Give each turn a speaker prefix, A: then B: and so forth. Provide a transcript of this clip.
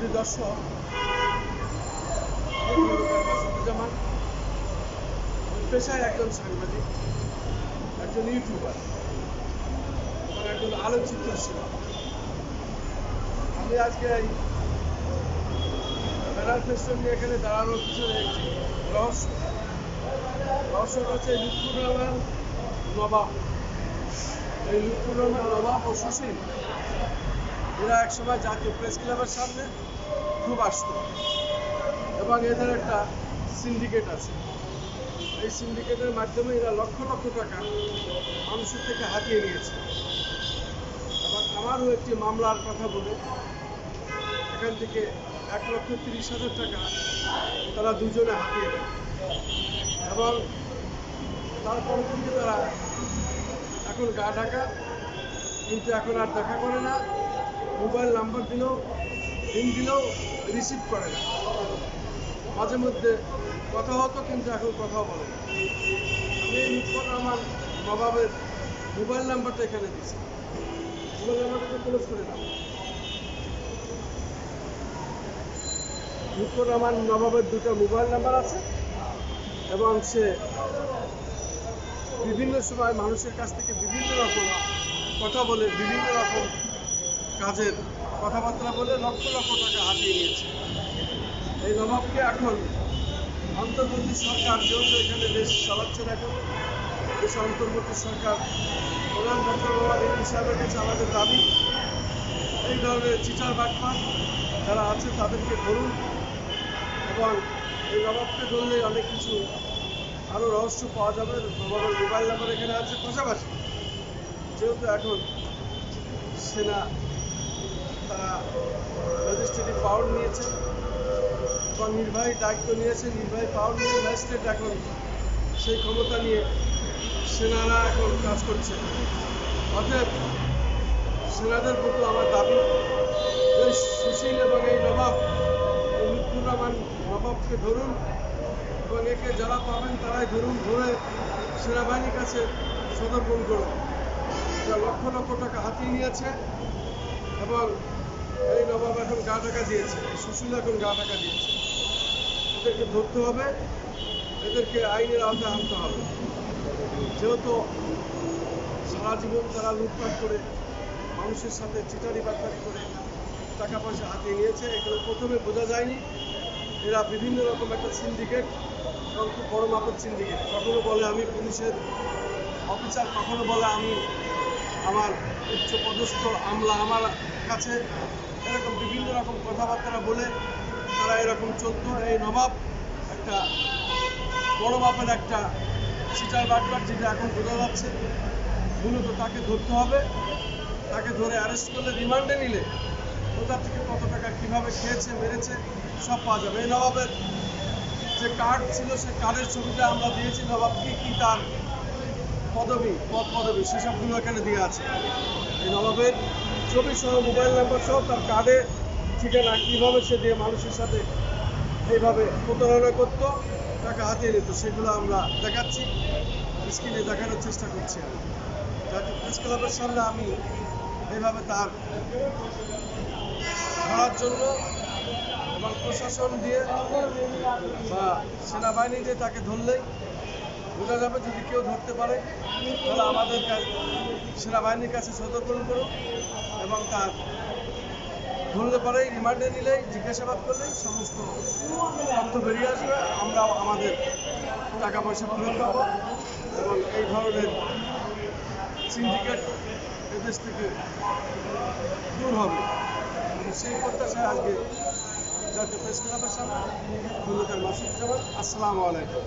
A: সুধী দর্শক পেশায় একজন সাংবাদিক, একজন ইউটিউবার, এবং একজন আলোচিত ছিল আমি আজকে এই ব্যানার ফেস্টন নিয়ে এখানে দাঁড়ানোর পিছনে একটি রহস্য। রহস্যটা হচ্ছে লুৎফুর রহমান নবাব। এই লুৎফুর রহমান নবাব ও সুশীল এরা একসময় জাতীয় প্রেস ক্লাবের সামনে খুব আসতো। এবং এদের একটা সিন্ডিকেট আছে। এই সিন্ডিকেটের মাধ্যমে এরা লক্ষ লক্ষ টাকা মানুষের থেকে হাতিয়ে নিয়েছে। এবং আমারও একটি মামলার কথা বলে। এখান থেকে এক লক্ষ তিরিশ হাজার টাকা তারা দুজনে হাতিয়ে নেয়। এবং তারপর থেকে তারা এখন গা ঢাকা, কিন্তু এখন আর দেখা করে না। মোবাইল নাম্বার দিলেও দিন দিলেও রিসিভ করে না। মাঝে মধ্যে কথা হতো, কিন্তু এখন কথাও বলে আমি এই লুৎফর রহমান নবাবের মোবাইল নাম্বারটা এখানে দিয়েছি। মোবাইল নাম্বারটা ক্লোজ করে দাও। লুৎফর রহমান নবাবের দুটো মোবাইল নাম্বার আছে, এবং সে বিভিন্ন সময় মানুষের কাছ থেকে বিভিন্ন রকম কথা বলে, বিভিন্ন রকম কাজের কথাবার্তা বলে লক্ষ লক্ষ টাকা হাতিয়ে নিয়েছে। এই নবাবকে এখন অন্তর্বর্তী সরকার যেহেতু এখানে দেশ চালাচ্ছেন এখন দেশ অন্তর্বর্তী সরকার প্রধান ইউনুস সাহেবের কাছে আমাদের দাবি, এই ধরনের চিটার বাটপার যারা আছে তাদেরকে ধরুন এবং এই নবাবকে ধরলে অনেক কিছু আরও রহস্য পাওয়া যাবে। নবাবের মোবাইল নাম্বার এখানে আছে পাশাপাশি। যেহেতু এখন সেনা তারা রেজিস্ট্রেটিভ পাওয়ার নিয়েছে এবং নির্বাহী দায়িত্ব নিয়েছে, নির্বাহী পাওয়ার নিয়ে ম্যাজিস্ট্রেট এখন সেই ক্ষমতা নিয়ে সেনারা এখন কাজ করছে। অতএব সেনাদের প্রতি আমার দাবি, এই সুশীল এবং এই নবাব লুৎফুর রহমান নবাবকে ধরুন এবং একে যারা পাবেন তারাই ধরুন ধরে সেনাবাহিনীর কাছে সদর্পণ করুন লক্ষ লক্ষ টাকা হাতিয়ে নিয়েছে এবং এই নবাব এখন গা টাকা দিয়েছে, সুশীল এখন গা টাকা দিয়েছে। এদেরকে ধরতে হবে, এদেরকে আইনের আওতায় আনতে হবে। যেহেতু সারা জীবন তারা লুটপাট করে, মানুষের সাথে চিটারি বাটপারি করে টাকা পয়সা হাতিয়ে নিয়েছে, এগুলো প্রথমে বোঝা যায়নি। এরা বিভিন্ন রকম একটা সিন্ডিকেট এবং খুব বড় মাপের সিন্ডিকেট কখনো বলে আমি পুলিশের অফিসার, কখনো বলে আমি আমার উচ্চ পদস্থ আমলা আমার কাছে এরকম বিভিন্ন রকম কথাবার্তা বলে তারা এরকম চলতো এই নবাব, একটা বড় মাপের একটা সিটার বাটবার যেটা এখন বোঝা যাচ্ছে, মূলত তাকে ধরতে হবে। তাকে ধরে অ্যারেস্ট করলে রিমান্ডে নিলে কোথা থেকে কত টাকা কীভাবে খেয়েছে, মেরেছে, সব পাওয়া যাবে। এই নবাবের যে কার্ড ছিল, সে কার্ডের ছবিটা আমরা দিয়েছি। নবাব কি কি তার পদবি, পদ পদবি সেসবগুলো এখানে দেওয়া আছে। এই নবাবের ছবি সহ মোবাইল নাম্বার সহ তার কার্ডে ঠিকানা, কীভাবে সে দিয়ে মানুষের সাথে এইভাবে প্রতারণা করতো টাকা হাতিয়ে নিত। সেগুলো আমরা দেখাচ্ছি। স্ক্রিনে দেখানোর চেষ্টা করছি আমি। প্রেস ক্লাবের সামনে আমি এইভাবে তার ধরার জন্য এবং প্রশাসন দিয়ে বা সেনাবাহিনী দিয়ে তাকে ধরলেই বোঝা যাবে যদি কেউ ধরতে পারে, তাহলে আমাদের সেনাবাহিনীর কাছে সতর্কণ করুন এবং তার ধরতে পারে, রিমান্ডে নিলেই, জিজ্ঞাসাবাদ করলেই সমস্ত তথ্য বেরিয়ে আসবে। আমরাও আমাদের টাকা পয়সা ফেরত পাবো এবং এই ধরনের সিন্ডিকেট এদেশ থেকে দূর হবে। সেই প্রত্যাশায় আজকে জাতীয় প্রেস ক্লাবের সামনে খন্দকার মাসুদ জামান আসসালামু আলাইকুম।